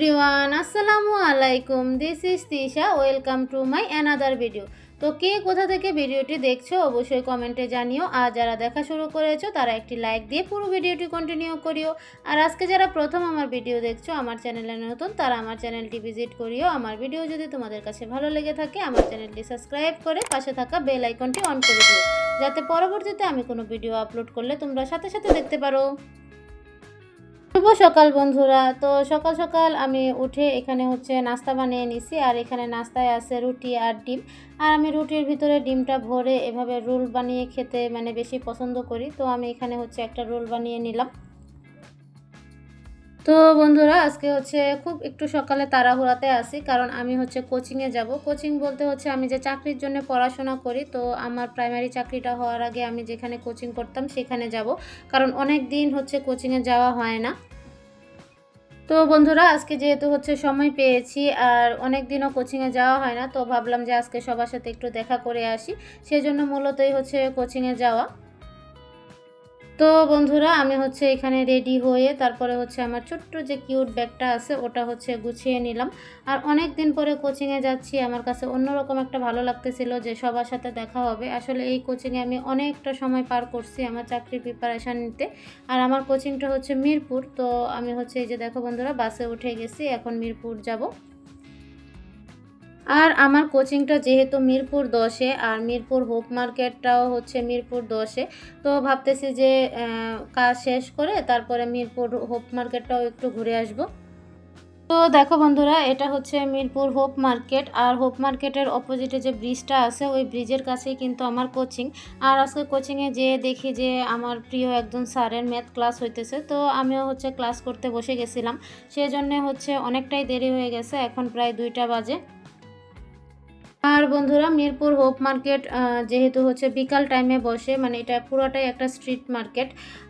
Everyone, আসসালামু আলাইকুম। This is Tisha welcome to my another video তো কে কোথা থেকে ভিডিওটি দেখছ অবশ্যই কমেন্টে জানিও। আর যারা দেখা শুরু করেছ, তারা একটি লাইক দিয়ে পুরো ভিডিওটি কন্টিনিউ করিও। আর আজকে যারা প্রথম আমার ভিডিও দেখছ, আমার চ্যানেলে নতুন, তারা আমার চ্যানেলটি ভিজিট করিও। আমার ভিডিও যদি তোমাদের কাছে ভালো লেগে থাকে, আমার চ্যানেলটি সাবস্ক্রাইব করে পাশে থাকা বেল আইকনটি অন করে দিও। যাতে পরবর্তীতে আমি কোনো ভিডিও আপলোড করলে তোমরা সাথে সাথে দেখতে পারো। শুভ সকাল বন্ধুরা। তো সকাল সকাল আমি উঠে এখানে হচ্ছে নাস্তা বানিয়ে নিছি, আর এখানে নাস্তায় আছে রুটি আর ডিম। আর আমি রুটির ভিতরে ডিমটা ভরে এভাবে রোল বানিয়ে খেতে মানে বেশি পছন্দ করি। তো আমি এখানে হচ্ছে একটা রোল বানিয়ে নিলাম। তো বন্ধুরা, আজকে হচ্ছে খুব একটু সকালে তাড়াহুড়াতে আসি কারণ আমি হচ্ছে কোচিংয়ে যাব। কোচিং বলতে হচ্ছে আমি যে চাকরির জন্য পড়াশোনা করি, তো আমার প্রাইমারি চাকরিটা হওয়ার আগে আমি যেখানে কোচিং করতাম সেখানে যাব। কারণ অনেক দিন হচ্ছে কোচিংয়ে যাওয়া হয় না। তো বন্ধুরা, আজকে যেহেতু হচ্ছে সময় পেয়েছি আর অনেক দিনও কোচিংয়ে যাওয়া হয় না, তো ভাবলাম যে আজকে সবার সাথে একটু দেখা করে আসি। সেজন্য মূলতই হচ্ছে কোচিংয়ে যাওয়া। তো বন্ধুরা, আমি হচ্ছে এখানে রেডি হয়ে তারপরে হচ্ছে আমার ছোট্ট যে কিউট ব্যাগটা আছে, ওটা হচ্ছে গুছিয়ে নিলাম। আর অনেক দিন পরে কোচিংয়ে যাচ্ছি, আমার কাছে অন্যরকম একটা ভালো লাগতেছিল যে সবার সাথে দেখা হবে। আসলে এই কোচিংয়ে আমি অনেকটা সময় পার করছি আমার চাকরির প্রিপারেশান নিতে। আর আমার কোচিংটা হচ্ছে মিরপুর, তো আমি হচ্ছে এই যে দেখো বন্ধুরা, বাসে উঠে গেছি, এখন মিরপুর যাব। আর আমার কোচিংটা যেহেতু মিরপুর দশে, আর মিরপুর হোপ মার্কেটটাও হচ্ছে মিরপুর দশে, তো ভাবতেছি যে কাজ শেষ করে তারপরে মিরপুর হোপ মার্কেটটাও একটু ঘুরে আসব। তো দেখো বন্ধুরা, এটা হচ্ছে মিরপুর হোপ মার্কেট, আর হোপ মার্কেটের অপোজিটে যে ব্রিজটা আছে, ওই ব্রিজের কাছেই কিন্তু আমার কোচিং। আর আজকে কোচিংয়ে যেয়ে দেখি যে, আমার প্রিয় একজন স্যারের ম্যাথ ক্লাস হইতেছে, তো আমিও হচ্ছে ক্লাস করতে বসে গেছিলাম। সেই জন্যে হচ্ছে অনেকটাই দেরি হয়ে গেছে, এখন প্রায় দুইটা বাজে। আর বন্ধুরা, মিরপুর হোপ মার্কেট যেহেতু হচ্ছে বিকাল টাইমে বসে মানে এটা পুরোটাই একটা স্ট্রিট মার্কেট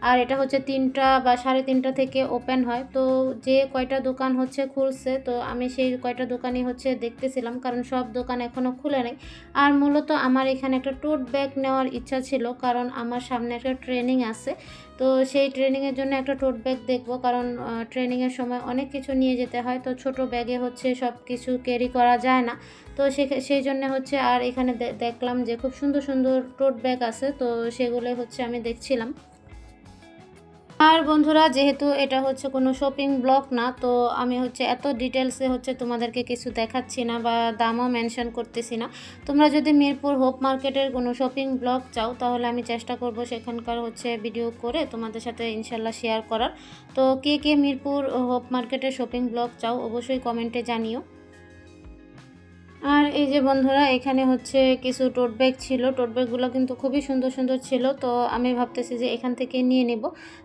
আর এটা হচ্ছে তিনটা বা সাড়ে তিনটা থেকে ওপেন হয়। তো যে কয়টা দোকান হচ্ছে খুলছে, তো আমি সেই কয়টা দোকানই হচ্ছে দেখতেছিলাম, কারণ সব দোকান এখনও খুলে নেই। আর মূলত আমার এখানে একটা টোট ব্যাগ নেওয়ার ইচ্ছা ছিল, কারণ আমার সামনে একটা ট্রেনিং আছে। তো সেই ট্রেনিংয়ের জন্য একটা টোট ব্যাগ দেখব, কারণ ট্রেনিংয়ের সময় অনেক কিছু নিয়ে যেতে হয়। তো ছোট ব্যাগে হচ্ছে সব কিছু ক্যারি করা যায় না। তো সেই জন্য হচ্ছে আর এখানে দেখলাম যে খুব সুন্দর সুন্দর টোট ব্যাগ আছে, তো সেগুলো হচ্ছে আমি দেখছিলাম। আর বন্ধুরা, যেহেতু এটা হচ্ছে কোনো শপিং ব্লগ না, তো আমি হচ্ছে এত ডিটেলসে হচ্ছে তোমাদেরকে কিছু দেখাচ্ছি না বা দামও মেনশন করতেছি না। তোমরা যদি মিরপুর হোপ মার্কেটের কোনো শপিং ব্লগ চাও, তাহলে আমি চেষ্টা করব সেখানকার হচ্ছে ভিডিও করে তোমাদের সাথে ইনশাল্লাহ শেয়ার করার। তো কে কে মিরপুর হোপ মার্কেটের শপিং ব্লগ চাও, অবশ্যই কমেন্টে জানিও। আর এই যে বন্ধুরা, এখানে হচ্ছে কিছু টোট ব্যাগ ছিল। টোট ব্যাগগুলো কিন্তু খুবই সুন্দর সুন্দর ছিল। তো আমি ভাবতেছি যে এখান থেকে নিয়ে নিব।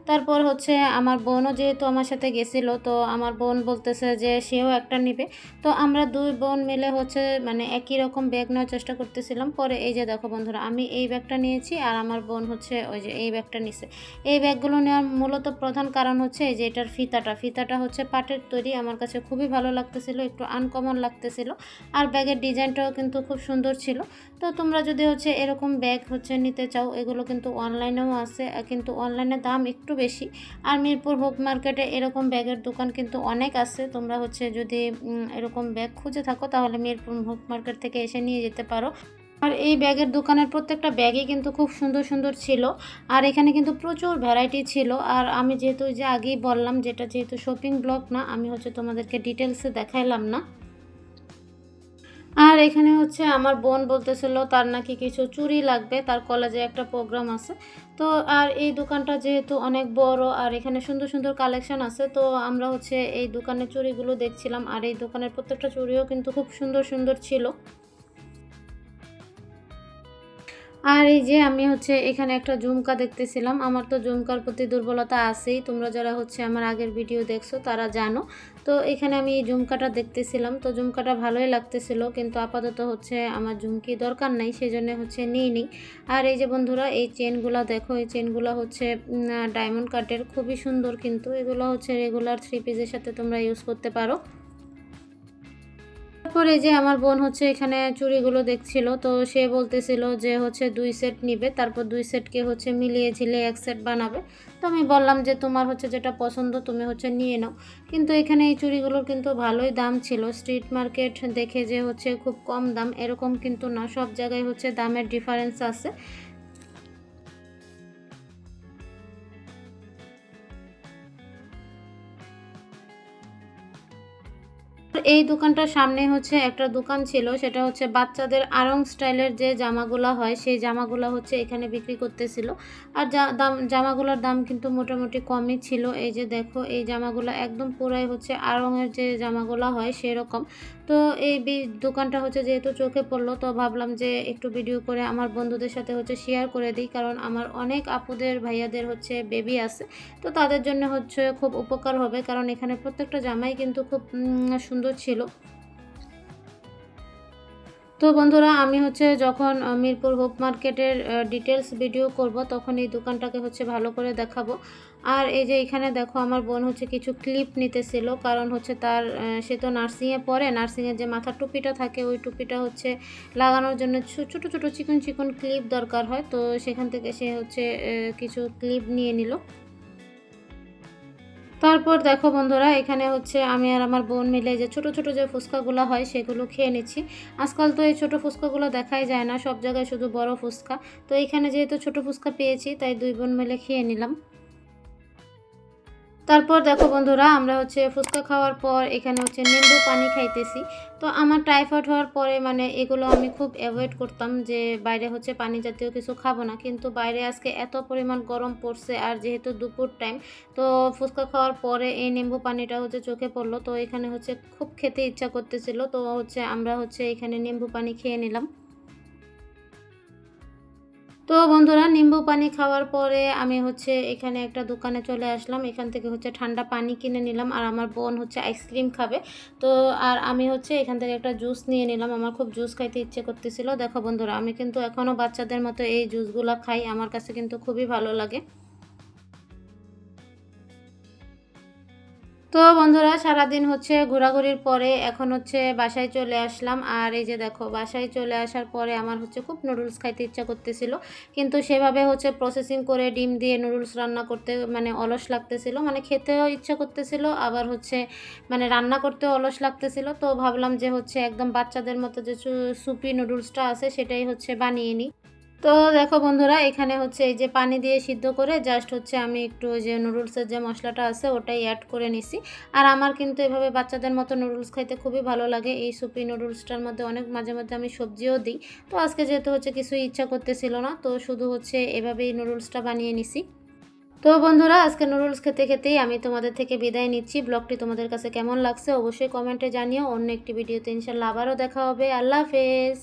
তারপর হচ্ছে আমার বোনও যেহেতু আমার সাথে গেছিল, তো আমার বোন বলতেছে যে সেও একটা নেবে। তো আমরা দুই বোন মিলে হচ্ছে মানে একই রকম ব্যাগ নেওয়ার চেষ্টা করতেছিলাম। পরে এই যে দেখো বন্ধুরা, আমি এই ব্যাগটা নিয়েছি আর আমার বোন হচ্ছে ওই যে এই ব্যাগটা নিছে। এই ব্যাগগুলো নেওয়ার মূলত প্রধান কারণ হচ্ছে এই যে এটার ফিতাটা। ফিতাটা হচ্ছে পাটের তৈরি। আমার কাছে খুবই ভালো লাগতেছিল, একটু আনকমন লাগতেছিল। আর ব্যাগের ডিজাইনটাও কিন্তু খুব সুন্দর ছিল। তো তোমরা যদি হচ্ছে এরকম ব্যাগ হচ্ছে নিতে চাও, এগুলো কিন্তু অনলাইনেও আছে কিন্তু অনলাইনে দাম একটু বেশি। আর মিরপুর হোপ মার্কেটে এরকম ব্যাগের দোকান কিন্তু অনেক আছে। তোমরা হচ্ছে যদি এরকম ব্যাগ খুঁজে থাকো, তাহলে মিরপুর হোপ মার্কেট থেকে এসে নিয়ে যেতে পারো। আর এই ব্যাগের দোকানের প্রত্যেকটা ব্যাগই কিন্তু খুব সুন্দর সুন্দর ছিল। আর এখানে কিন্তু প্রচুর ভ্যারাইটি ছিল। আর আমি যেহেতু যে আগেই বললাম, যেটা যেহেতু শপিং ব্লগ না, আমি হচ্ছে তোমাদেরকে ডিটেলসে দেখাইলাম না। আর এখানে হচ্ছে আমার বোন বলতেছিল, তার নাকি কিছু চুরি লাগবে, তার কলেজে একটা প্রোগ্রাম আছে। তো আর এই দোকানটা যেহেতু অনেক বড় আর এখানে সুন্দর সুন্দর কালেকশন আছে, তো আমরা হচ্ছে এই দোকানের চুড়িগুলো দেখছিলাম আর এই দোকানের প্রত্যেকটা চুড়িও কিন্তু খুব সুন্দর সুন্দর ছিল। আর এই যে আমি হচ্ছে এখানে একটা ঝুমকা দেখতেছিলাম, আমার তো ঝুমকার প্রতি দুর্বলতা আছেই, তোমরা যারা হচ্ছে আমার আগের ভিডিও দেখছ তারা জানো। তো এখানে আমি এই ঝুমকাটা দেখতেছিলাম। তো ঝুমকাটা ভালোই লাগতেছিল, কিন্তু আপাতত হচ্ছে আমার ঝুমকি দরকার নাই সেই জন্য হচ্ছে নিই নি। আর এই যে বন্ধুরা, এই চেনগুলো দেখো, এই চেনগুলো হচ্ছে ডায়মন্ড কাটের খুবই সুন্দর কিন্তু। এগুলো হচ্ছে রেগুলার থ্রি পিসের সাথে তোমরা ইউজ করতে পারো। তারপরে যে আমার বোন হচ্ছে এখানে চুড়িগুলো দেখছিল, তো সে বলতেছিল যে হচ্ছে দুই সেট নিবে, তারপর দুই সেটকে হচ্ছে মিলিয়ে ঝিলে এক সেট বানাবে। তো আমি বললাম যে তোমার হচ্ছে যেটা পছন্দ তুমি হচ্ছে নিয়ে নাও। কিন্তু এখানে এই চুড়িগুলোর কিন্তু ভালোই দাম ছিল। স্ট্রিট মার্কেট দেখে যে হচ্ছে খুব কম দাম, এরকম কিন্তু না, সব জায়গায় হচ্ছে দামের ডিফারেন্স আছে। এই দোকানটার সামনে হচ্ছে একটা দোকান ছিল সেটা হচ্ছে বাচ্চাদের আরং স্টাইলের যে জামাগুলো হয় সেই জামাগুলো হচ্ছে এখানে বিক্রি করতেছিল। আর দাম জামাগুলোর দাম কিন্তু মোটামুটি কমই ছিল। এই যে দেখো এই জামাগুলো একদম পুরাই হচ্ছে আরঙের যে জামাগুলো হয় সেরকম। তো এই দোকানটা হচ্ছে যেহেতু চোখে পড়ল তো ভাবলাম যে একটু ভিডিও করে আমার বন্ধুদের সাথে হচ্ছে শেয়ার করে দিই কারণ আমার অনেক আপুদের ভাইয়াদের হচ্ছে বেবি আছে। তো তাদের জন্য হচ্ছে খুব উপকার হবে কারণ এখানে প্রত্যেকটা জামাই কিন্তু খুব উম, সুন্দর ছিল। তো বন্ধুরা, আমি হচ্ছে যখন মিরপুর হোপ মার্কেটের ডিটেলস ভিডিও করব, তখন এই দোকানটাকে হচ্ছে ভালো করে দেখাবো। আর এই যে এখানে দেখো, আমার বোন হচ্ছে কিছু ক্লিপ নিতেছিল, কারণ হচ্ছে তার সে তো নার্সিংয়ে পড়ে নার্সিংয়ের যে মাথার টুপিটা থাকে, ওই টুপিটা হচ্ছে লাগানোর জন্য ছোট ছোট, চিকন চিকন ক্লিপ দরকার হয়। তো সেখান থেকে সে হচ্ছে কিছু ক্লিপ নিয়ে নিল। তারপর দেখো বন্ধুরা, এখানে হচ্ছে আমি আর আমার বোন মিলে যে ছোট ছোট যে ফুচকাগুলো হয় সেগুলো খেয়ে নিচ্ছি। আজকাল তো এই ছোটো ফুচকাগুলো দেখাই যায় না, সব জায়গায় শুধু বড় ফুচকা। তো এখানে যেহেতু ছোট ফুচকা পেয়েছি, তাই দুই বোন মিলে খেয়ে নিলাম। তারপর দেখো বন্ধুরা, আমরা হচ্ছে ফুচকা খাওয়ার পর এখানে হচ্ছে নিম্বু পানি খাইতেছি। তো আমার টাইফয়েড হওয়ার পরে মানে এগুলো আমি খুব অ্যাভয়েড করতাম যে বাইরে হচ্ছে পানি জাতীয় কিছু খাব না। কিন্তু বাইরে আজকে এত পরিমাণ গরম পড়ছে আর যেহেতু দুপুর টাইম তো ফুচকা খাওয়ার পরে এই নিম্বু পানিটা হচ্ছে চোখে পড়ল। তো এখানে হচ্ছে খুব খেতে ইচ্ছা করতেছিল। তো হচ্ছে আমরা হচ্ছে এখানে নিম্বু পানি খেয়ে নিলাম। তো বন্ধুরা, নিম্বু পানি খাওয়ার পরে আমি হচ্ছে এখানে একটা দোকানে চলে আসলাম। এখান থেকে হচ্ছে ঠান্ডা পানি কিনে নিলাম আর আমার বোন হচ্ছে আইসক্রিম খাবে। তো আর আমি হচ্ছে এখান থেকে একটা জুস নিয়ে নিলাম। আমার খুব জুস খাইতে ইচ্ছে করতেছিল। দেখো বন্ধুরা, আমি কিন্তু এখনও বাচ্চাদের মতো এই জুসগুলো খাই। আমার কাছে কিন্তু খুবই ভালো লাগে। তো বন্ধুরা, সারাদিন হচ্ছে ঘোরাঘুরির পরে এখন হচ্ছে বাসায় চলে আসলাম। আর এই যে দেখো, বাসায় চলে আসার পরে আমার হচ্ছে খুব নুডলস খাইতে ইচ্ছা করতেছিল। কিন্তু সেভাবে হচ্ছে প্রসেসিং করে ডিম দিয়ে নুডলস রান্না করতে মানে অলস লাগতেছিল। মানে খেতেও ইচ্ছা করতেছিল, আবার হচ্ছে মানে রান্না করতেও অলস লাগতেছিল। তো ভাবলাম যে হচ্ছে একদম বাচ্চাদের মতো যে সুপি নুডলসটা আছে, সেটাই হচ্ছে বানিয়ে নিই। তো দেখো বন্ধুরা, এখানে হচ্ছে এই যে পানি দিয়ে সিদ্ধ করে জাস্ট হচ্ছে আমি একটু ওই যে নুডলসের যে মশলাটা আছে ওটাই অ্যাড করে নিছি। আর আমার কিন্তু এভাবে বাচ্চাদের মতো নুডলস খাইতে খুবই ভালো লাগে। এই সুপি নুডলসটার মধ্যে অনেক মাঝে মধ্যে আমি সবজিও দিই। তো আজকে যেহেতু হচ্ছে কিছুই ইচ্ছা করতেছিল না, তো শুধু হচ্ছে এভাবেই নুডলসটা বানিয়ে নিছি। তো বন্ধুরা, আজকে নুডলস খেতে খেতেই আমি তোমাদের থেকে বিদায় নিচ্ছি। ব্লগটি তোমাদের কাছে কেমন লাগছে অবশ্যই কমেন্টে জানিও। অন্য একটি ভিডিওতে ইনশাল্লাহ আবারও দেখা হবে। আল্লাহ হাফেজ।